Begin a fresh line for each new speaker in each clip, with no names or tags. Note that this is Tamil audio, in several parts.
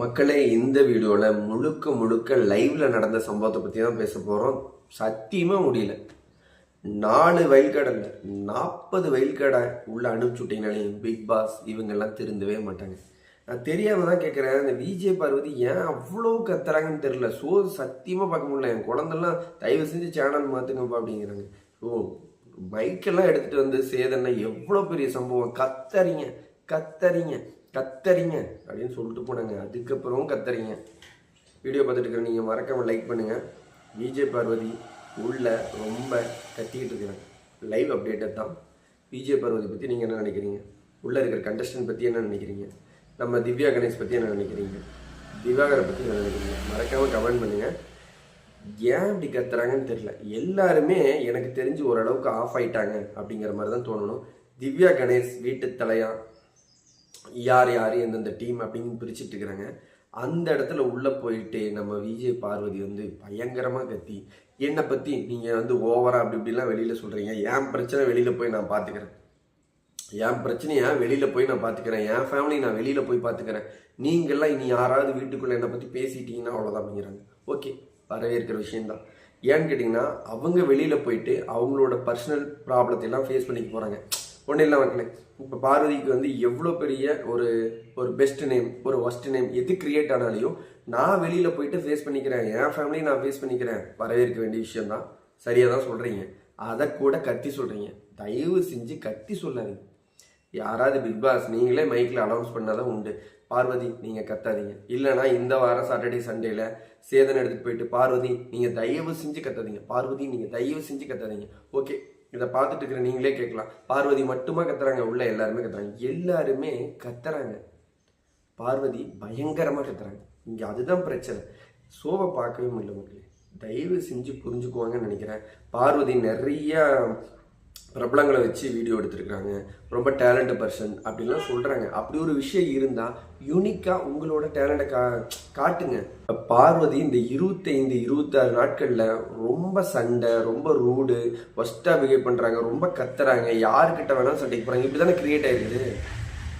மக்களே இந்த வீடியோவில் முழுக்க முழுக்க லைவில் நடந்த சம்பவத்தை பற்றி தான் பேச போகிறோம் சத்தியமாக முடியல. நாலு வயல்காடல்ல நாற்பது வயல்கடை உள்ளே அனுப்பிச்சுட்டிங்கனாலே பிக் பாஸ் இவங்கெல்லாம் திருந்தவே மாட்டாங்க. நான் தெரியாமல் தான் கேட்குறேன் அந்த விஜய் பார்வதி ஏன் அவ்வளோ கத்துறாங்கன்னு தெரியல. ஸோ சத்தியமாக பார்க்க முடியல. என் குழந்தெல்லாம் தயவு செஞ்சு சேனல் மாற்றுங்கப்பா அப்படிங்கிறாங்க. ஓ மைக்கெல்லாம் எடுத்துகிட்டு வந்து சேதன்னா எவ்வளோ பெரிய சம்பவம். கத்தறிங்க கத்தறிங்க. கத்தறிங்க அப்படின்னு சொல்லிட்டு போனாங்க. அதுக்கப்புறம் கத்தறிங்க வீடியோ பார்த்துட்டு இருக்கிற நீங்கள் மறக்காமல் லைக் பண்ணுங்கள் விஜய் பார்வதி உள்ள ரொம்ப கத்திக்கிட்டு இருக்கிறேன். லைவ் அப்டேட்டை தான். விஜய் பார்வதி பற்றி நீங்கள் என்ன நினைக்கிறீங்க? உள்ளே இருக்கிற கண்டஸ்டன்ட் பற்றி என்ன நினைக்கிறீங்க? நம்ம திவ்யா கணேஷ் பற்றி என்ன நினைக்கிறீங்க? திவாகரை பற்றி என்ன நினைக்கிறீங்க? மறக்காமல் கமெண்ட் பண்ணுங்கள் ஏன் இப்படி கத்துறாங்கன்னு தெரியல. எல்லாருமே எனக்கு தெரிஞ்சு ஓரளவுக்கு ஆஃப் ஆயிட்டாங்க அப்படிங்கிற மாதிரி தான் தோணணும். திவ்யா கணேஷ் வீட்டு தலையா? யார் யார் எந்தெந்த டீம் அப்படின்னு பிரிச்சுட்டு இருக்கிறாங்க. அந்த இடத்துல உள்ளே போயிட்டு நம்ம விஜய் பார்வதி வந்து பயங்கரமாக கத்தி என்னை பற்றி நீங்கள் வந்து ஓவரா அப்படி இப்படிலாம் வெளியில் சொல்கிறீங்க என் பிரச்சனை வெளியில் போய் நான் பார்த்துக்கிறேன் என் பிரச்சனையை வெளியில் போய் நான் பார்த்துக்கிறேன் என் ஃபேமிலி நான் வெளியில் போய் பார்த்துக்கிறேன் நீங்கள்லாம் இனி யாராவது வீட்டுக்குள்ளே என்னை பற்றி பேசிட்டீங்கன்னா அவ்வளோதான் அப்படிங்கிறாங்க. ஓகே வரவேற்கிற விஷயந்தான் ஏன்னு கேட்டிங்கன்னா அவங்க வெளியில் போயிட்டு அவங்களோட பர்சனல் ப்ராப்ளத்தை எல்லாம் ஃபேஸ் பண்ணிக்க போகிறாங்க ஒன்றும் இல்லை மக்களே. இப்போ பார்வதிக்கு வந்து எவ்வளோ பெரிய ஒரு ஒரு பெஸ்ட் நேம் ஒரு ஒஸ்ட் நேம் எது கிரியேட் ஆனாலையும் நான் வெளியில் போயிட்டு ஃபேஸ் பண்ணிக்கிறேன். என் ஃபேமிலி நான் ஃபேஸ் பண்ணிக்கிறேன். வரவேற்க வேண்டிய விஷயம்தான். சரியாக தான் சொல்கிறீங்க அதை கூட கத்தி சொல்கிறீங்க தயவு செஞ்சு கத்தி சொல்லாதீங்க. யாராவது பிக் பாஸ் நீங்களே மைக்கில் அனௌன்ஸ் பண்ணாதான் உண்டு. பார்வதி நீங்கள் கத்தாதீங்க. இல்லைனா இந்த வாரம் சாட்டர்டே சண்டேல சேதன் எடுத்துகிட்டு போயிட்டு பார்வதி நீங்கள் தயவு செஞ்சு கத்தாதீங்க. பார்வதி நீங்கள் தயவு செஞ்சு கத்தாதீங்க. ஓகே இதை பார்த்துட்டு இருக்கிற நீங்களே கேட்கலாம். பார்வதி மட்டுமா கத்துறாங்க? உள்ள எல்லாருமே கத்துறாங்க. எல்லாருமே கத்துறாங்க. பார்வதி பயங்கரமாக கத்துறாங்க. இங்கே அதுதான் பிரச்சனை. சோவை பார்க்கவே முடியல மக்களே தயவு செஞ்சு புரிஞ்சுக்குவாங்கன்னு நினைக்கிறேன். பார்வதி நிறைய பிரபலங்களை வச்சு வீடியோ எடுத்திருக்காங்க ரொம்ப டேலண்ட் பர்சன் அப்படின்லாம் சொல்கிறாங்க அப்படி ஒரு விஷயம் இருந்தால் யூனிக்காக உங்களோட டேலண்ட்டை கா காட்டுங்க. பார்வதி இந்த இருபத்தைந்து இருபத்தாறு நாட்களில் ரொம்ப சண்டை ரொம்ப ரூடு ஒஸ்ட்டாக பிஹேவ் பண்ணுறாங்க ரொம்ப கத்துறாங்க. யாருக்கிட்ட வேணாலும் சண்டைக்கு போகிறாங்க இப்படி தானே கிரியேட் ஆயிருக்குது?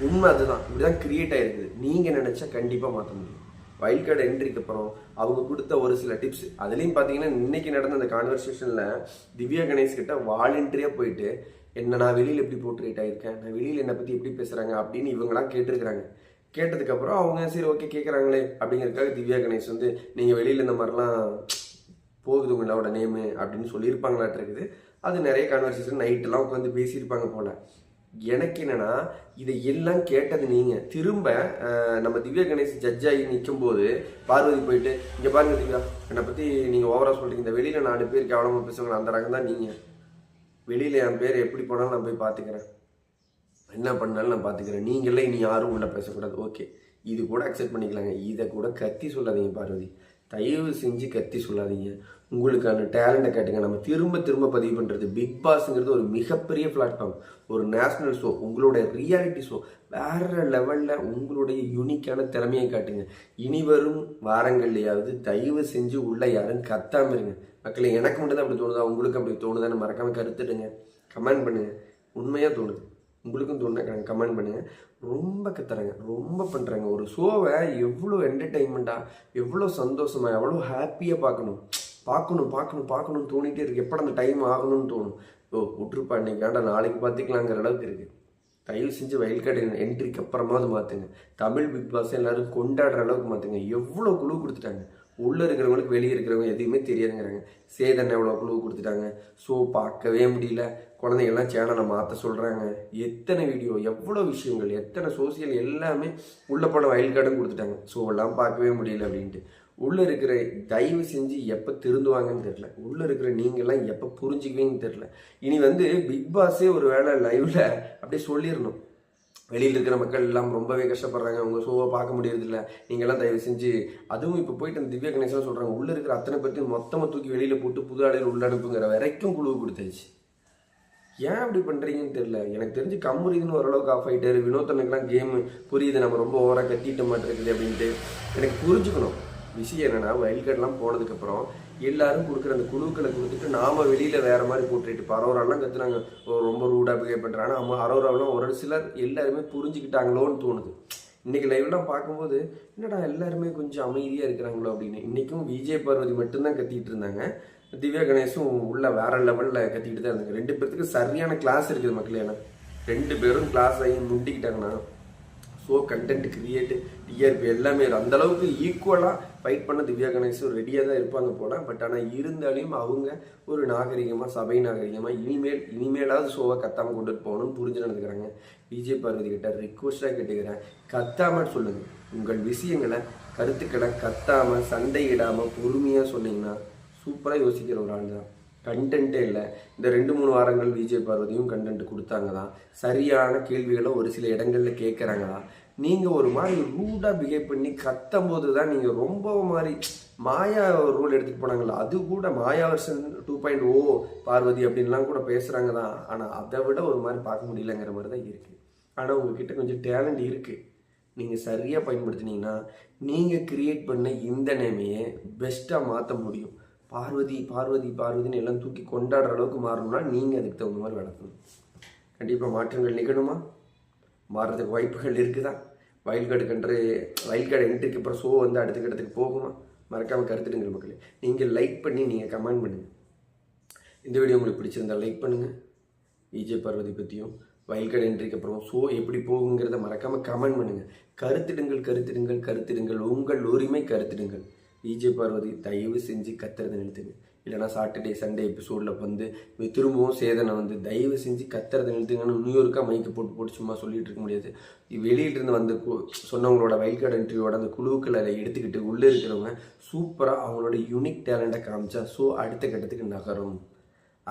உண்மை அதுதான். இப்படி தான் கிரியேட் ஆயிருக்குது. நீங்கள் நினச்சா கண்டிப்பாக மாற்ற முடியும். வைல்ட் கார்டு என்ட்ரிக்கு அப்புறம் அவங்க கொடுத்த ஒரு சில டிப்ஸ் அதுலேயும் பார்த்தீங்கன்னா இன்னைக்கு நடந்த அந்த கான்வர்சேஷனில் திவ்யா கணேஷ் கிட்ட வாலண்டரியாக போயிட்டு என்ன நான் வெளியில் எப்படி போர்ட்ரேட் ஆகிருக்கேன் நான் வெளியில் என்னை பற்றி எப்படி பேசுகிறாங்க அப்படின்னு இவங்களாம் கேட்டிருக்கிறாங்க. கேட்டதுக்கப்புறம் அவங்க சரி ஓகே கேட்குறாங்களே அப்படிங்கிறதுக்காக திவ்யா கணேஷ் வந்து நீங்கள் வெளியில் இந்த மாதிரிலாம் போகுது உங்களோட நேமு அப்படின்னு சொல்லியிருப்பாங்களாட்டு இருக்குது. அது நிறைய கான்வர்சேஷன் நைட்டெல்லாம் உட்காந்து பேசியிருப்பாங்க போல. எனக்கு என்னன்னா இதை எல்லாம் கேட்டது நீங்க. திரும்ப நம்ம திவ்யா கணேஷ் ஜட்ஜ் ஆகி நிற்கும் போது பார்வதி போயிட்டு இங்க பாருங்க திவ்யா என்னை பத்தி நீங்க ஓவரா சொல்றீங்க. இந்த வெளியில நாலு பேர் கேவலமா பேசுவாங்க அந்த ரகம் தான் நீங்க. வெளியில என் பேர் எப்படி போனாலும் நான் போய் பார்த்துக்கிறேன். என்ன பண்ணாலும் நான் பார்த்துக்கிறேன். நீங்களே இனி யாரும் உள்ள பேசக்கூடாது. ஓகே. இது கூட அக்செப்ட் பண்ணிக்கலாங்க. இதை கூட கத்தி சொல்லாதீங்க பார்வதி. தயவு செஞ்சு கத்தி சொல்லாதீங்க. உங்களுக்கான டேலண்ட்டை காட்டுங்க. நம்ம திரும்ப திரும்ப பதிவு பண்ணுறது பிக் பாஸ்ங்கிறது ஒரு மிகப்பெரிய பிளாட்ஃபார்ம் ஒரு நேஷ்னல் ஷோ உங்களோட ரியாலிட்டி ஷோ வேற லெவலில் உங்களுடைய யூனிக்கான திறமையை காட்டுங்க. இனி வரும் வாரங்கள்லையாவது தயவு செஞ்சு உள்ளே யாரும் கத்தாமல் இருங்க. மக்களை எனக்கு மட்டும் தான் அப்படி தோணுதா? உங்களுக்கு அப்படி தோணுதான்னு மறக்காமல் கருத்துடுங்க. கமெண்ட் பண்ணுங்கள் உண்மையாக தோணுது. உங்களுக்கும் தோணுனா கமெண்ட் பண்ணுங்க. ரொம்ப கத்துறாங்க. ரொம்ப பண்ணுறாங்க ஒரு ஷோவை எவ்வளோ என்டர்டெயின்மெண்ட்டாக எவ்வளோ சந்தோஷமாக எவ்வளோ ஹாப்பியாக பார்க்கணும். பார்க்கணும் பார்க்கணும் பார்க்கணும்னு தோணிகிட்டே இருக்கு. எப்போ அந்த டைம் ஆகணும்னு தோணும். ஓ விட்டுருப்பா. இன்றைக்கி வேண்டாம். நாளைக்கு பார்த்துக்கலாங்கிற அளவுக்கு இருக்குது தயவு செஞ்சு வயல் கார்டு என்ட்ரிக்கு அப்புறமாவது மாற்றுங்க தமிழ் பிக் பாஸ் எல்லோரும் கொண்டாடுற அளவுக்கு மாற்றுங்க எவ்வளோ குழு கொடுத்துட்டாங்க. உள்ளே இருக்கிறவங்களுக்கு வெளியே இருக்கிறவங்க எதுவுமே தெரியாதுங்கிறாங்க. சேதன் எவ்வளோ குழு கொடுத்துட்டாங்க. ஸோ பார்க்கவே முடியல. குழந்தைங்கள்லாம் சேனலை மாற்ற சொல்கிறாங்க எத்தனை வீடியோ எவ்வளோ விஷயங்கள் எத்தனை சோசியல் எல்லாமே உள்ளே போன வயல் கார்டும் கொடுத்துட்டாங்க. ஸோ எல்லாம் பார்க்கவே முடியல அப்படின்ட்டு. உள்ளே இருக்கிற தயவு செஞ்சு எப்போ திருந்துவாங்கன்னு தெரில உள்ளே இருக்கிற நீங்கள்லாம் எப்போ புரிஞ்சுக்குவீங்கன்னு தெரில இனி வந்து பிக் பாஸே ஒரு வேளை லைவில் அப்படியே சொல்லிடணும். வெளியில் இருக்கிற மக்கள் எல்லாம் ரொம்பவே கஷ்டப்படுறாங்க. உங்கள் ஷோவை பார்க்க முடியறதில்ல. நீங்கள்லாம் தயவு செஞ்சு அதுவும் இப்போ போயிட்டு அந்த திவ்யா கணேசன் சொல்கிறாங்க உள்ளே இருக்கிற அத்தனை பேர்த்தையும் மொத்தமாக தூக்கி வெளியில் போட்டு புது ஆடையில் உள்ள அனுப்புங்கிற வரைக்கும் குழு கொடுத்துருச்சு ஏன் அப்படி பண்ணுறீங்கன்னு தெரியல. எனக்கு தெரிஞ்சு கம்முரிதுன்னு ஓரளவுக்கு ஆஃப் ஆகிட்டாரு வினோத்தனுக்குலாம் கேம் புரியுது. நம்ம ரொம்ப ஓவராக கத்திட்ட மாட்டேருக்குது அப்படின்ட்டு. எனக்கு புரிஞ்சுக்கணும். விஷயம் என்னென்னா வைல்ட் போனதுக்கப்புறம் எல்லாரும் கொடுக்குற அந்த குழுக்களை கொடுத்துட்டு நாம வெளியில வேற மாதிரி போட்டுட்டு இப்போ அரோராலாம் கத்துனாங்க. ஓ, ரொம்ப ரூடா பிஹேவ் பண்றாங்க. நம்ம அரோராவெல்லாம் ஒரு சிலர் எல்லாருமே புரிஞ்சுக்கிட்டாங்களோன்னு தோணுது. இன்னைக்கு லைவ்லாம் பார்க்கும்போது என்னடா எல்லாருமே கொஞ்சம் அமைதியாக இருக்கிறாங்களோ அப்படின்னு. இன்னைக்கும் விஜய் பார்வதி மட்டும்தான் கத்திட்டு இருந்தாங்க. திவ்யா கணேஷும் உள்ள வேற லெவலில் கத்திக்கிட்டு தான் இருந்தாங்க. ரெண்டு பேர்த்துக்கு சரியான கிளாஸ் இருக்குது மக்களே ஏன்னா ரெண்டு பேரும் கிளாஸ் ஆகி முண்டிக்கிட்டாங்கன்னா ஸோ கண்டென்ட் கிரியேட் டிஆர்பி எல்லாமே அந்த அளவுக்கு ஈக்குவலாக ஃபைட் பண்ண திவ்யா கணேசும் ரெடியாக தான் இருப்பாங்க போல. பட் ஆனால் இருந்தாலையும் அவங்க ஒரு நாகரிகமாக சபை நாகரிகமாக இனிமேல் இனிமேலாவது ஷோவை கத்தாமல் கொண்டுட்டு போகணும்னு புரிஞ்சு நடந்துக்கிறாங்க. விஜய் பார்வதி கிட்ட ரிக்வஸ்டாக கேட்டுக்கிறேன். கத்தாமல் சொல்லுங்கள் உங்கள் விஷயங்களை கருத்துக்களை கத்தாமல் சண்டையிடாமல் பொறுமையாக சொன்னீங்கன்னா சூப்பராக யோசிக்கிற ஒரு ஆள் தான் கண்டென்ட்டே இல்லை. இந்த ரெண்டு மூணு வாரங்கள் விஜய் பார்வதியும் கண்டென்ட் கொடுத்தாங்க தான் சரியான கேள்விகளை ஒரு சில இடங்களில் கேட்குறாங்க தான் நீங்கள் ஒரு மாதிரி ரூடாக பிஹேவ் பண்ணி கத்தும் போது தான் நீங்கள் ரொம்ப மாதிரி மாயா ரோல் எடுத்துகிட்டு போனாங்களா அது கூட மாயா வருஷன் டூ பாயிண்ட் ஓ பார்வதி அப்படின்லாம் கூட பேசுகிறாங்க தான் ஆனால் அதை விட ஒரு மாதிரி பார்க்க முடியலங்கிற மாதிரி தான் இருக்குது ஆனால் உங்ககிட்ட கொஞ்சம் டேலண்ட் இருக்குது நீங்கள் சரியாக பயன்படுத்தினீங்கன்னா நீங்கள் கிரியேட் பண்ண இந்த நேமையை பெஸ்ட்டாக மாற்ற முடியும். பார்வதி பார்வதி பார்வதின்னு எல்லாம் தூக்கி கொண்டாடுற அளவுக்கு மாறணும்னா நீங்கள் அதுக்கு தகுந்த மாதிரி வளர்க்கணும். கண்டிப்பாக மாற்றங்கள் நிகழுமா? மாறுறதுக்கு வாய்ப்புகள் இருக்குதா? வயல்காடு கன்று வயல்காடு என்ட்ரிக்கு அப்புறம் ஷோ வந்து அடுத்த கட்டத்துக்கு போகுமா? மறக்காமல் கருத்துடுங்கள் மக்களே. நீங்கள் லைக் பண்ணி நீங்கள் கமெண்ட் பண்ணுங்கள் இந்த வீடியோ உங்களுக்கு பிடிச்சிருந்தா லைக் பண்ணுங்கள் விஜய் பார்வதி பற்றியும் வயல்காடு என்ட்ரிக்கு அப்புறம் ஷோ எப்படி போகுங்கிறத மறக்காமல் கமெண்ட் பண்ணுங்கள் கருத்திடுங்கள் கருத்திடுங்கள் கருத்திடுங்கள். உங்கள் உரிமை கருத்திடுங்கள். விஜய் பார்வதி தயவு செஞ்சு கத்துறதை நிறுத்துங்க. இல்லைனா சாட்டர்டே சண்டே எபிசோடில் வந்து திரும்பவும் சேதனை வந்து தயவு செஞ்சு கத்துறதை நிறுத்துங்கன்னு நியூயோர்க்காக மைக்கு போட்டு போட்டு சும்மா சொல்லிட்டு இருக்க முடியாது. வெளியிலிருந்து வந்து கு- சொன்னவங்களோட வயல்காடு இன்டர்வியூட அந்த குழுக்களை அதை எடுத்துக்கிட்டு உள்ளே இருக்கிறவங்க சூப்பராக அவங்களோட யூனிக் டேலண்ட்டை காமிச்சா ஸோ அடுத்த கட்டத்துக்கு நகரும்.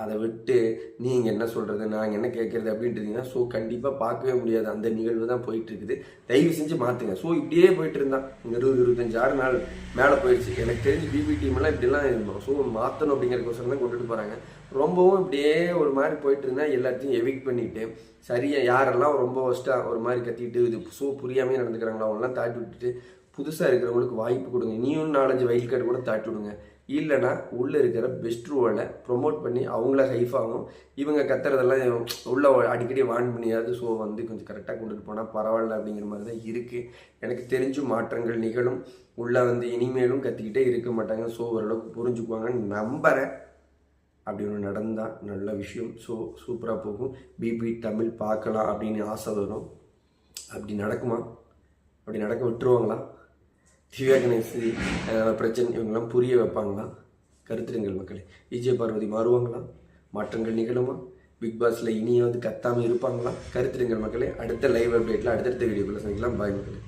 அதை விட்டு நீங்கள் என்ன சொல்கிறது நாங்கள் என்ன கேட்குறது அப்படின்றீங்கன்னா ஸோ கண்டிப்பாக பார்க்கவே முடியாது. அந்த நிகழ்வு தான் போயிட்டு இருக்குது தயவு செஞ்சு மாற்றுங்க ஸோ இப்படியே போயிட்டு இருந்தா இருபது இருபத்தஞ்சு ஆறு நாள் மேலே போயிடுச்சு எனக்கு தெரிஞ்சு பிபி டீம்லாம் இப்படிலாம் இருந்தோம். ஸோ மாற்றணும் அப்படிங்கிறக்கோசரம் தான் கொண்டுட்டு போகிறாங்க ரொம்பவும் இப்படியே ஒரு மாதிரி போயிட்டு இருந்தால் எல்லாத்தையும் எவிக் பண்ணிவிட்டு சரியாக யாரெல்லாம் ரொம்ப ஒஸ்ட்டாக ஒரு மாதிரி கத்திட்டு இது ஸோ புரியாமே நடந்துக்கிறாங்களோ அவங்களாம் தாட்டி விட்டுட்டு புதுசாக இருக்கிறவங்களுக்கு வாய்ப்பு கொடுங்க. நீயும் நாலஞ்சு வயல் கார்டு கூட தாட்டி விடுங்க. இல்லைன்னா உள்ளே இருக்கிற பெஸ்ட் ரோலை ப்ரொமோட் பண்ணி அவங்கள ஹைஃபாகும் இவங்க கத்துறதெல்லாம் உள்ள அடிக்கடி வான் பண்ணியாவது ஸோ வந்து கொஞ்சம் கரெக்டாக கொண்டுட்டு போனால் பரவாயில்ல அப்படிங்கிற மாதிரி தான் இருக்குது எனக்கு தெரிஞ்சு மாற்றங்கள் நிகழும். உள்ளே வந்து இனிமேலும் கத்திக்கிட்டே இருக்க மாட்டாங்க. ஸோ ஓரளவுக்கு புரிஞ்சுக்குவாங்கன்னு நம்புகிறேன் அப்படி ஒன்று நடந்தால் நல்ல விஷயம். ஸோ சூப்பராக போகும். பிபி தமிழ் பார்க்கலாம் அப்படின்னு ஆசை வரும். அப்படி நடக்குமா? அப்படி நடக்க விட்டுருவாங்களா? திவ்யா கணேஷ் பிரச்சன் பிரச்சனை இவங்கெல்லாம் புரிய வைப்பாங்களா? கருத்துருங்கள் மக்களே. விஜய் பார்வதி மாறுவாங்களா? மாற்றங்கள் நிகழுமா? பிக் பாஸ்ல இனியாவது கத்தாமல் இருப்பாங்களா? கருத்துருங்கள் மக்களே. அடுத்த லைவ் அப்டேட்டில் அடுத்தடுத்த வீடியோக்குள்ளே சந்திக்கலாம். பாய் மக்களே.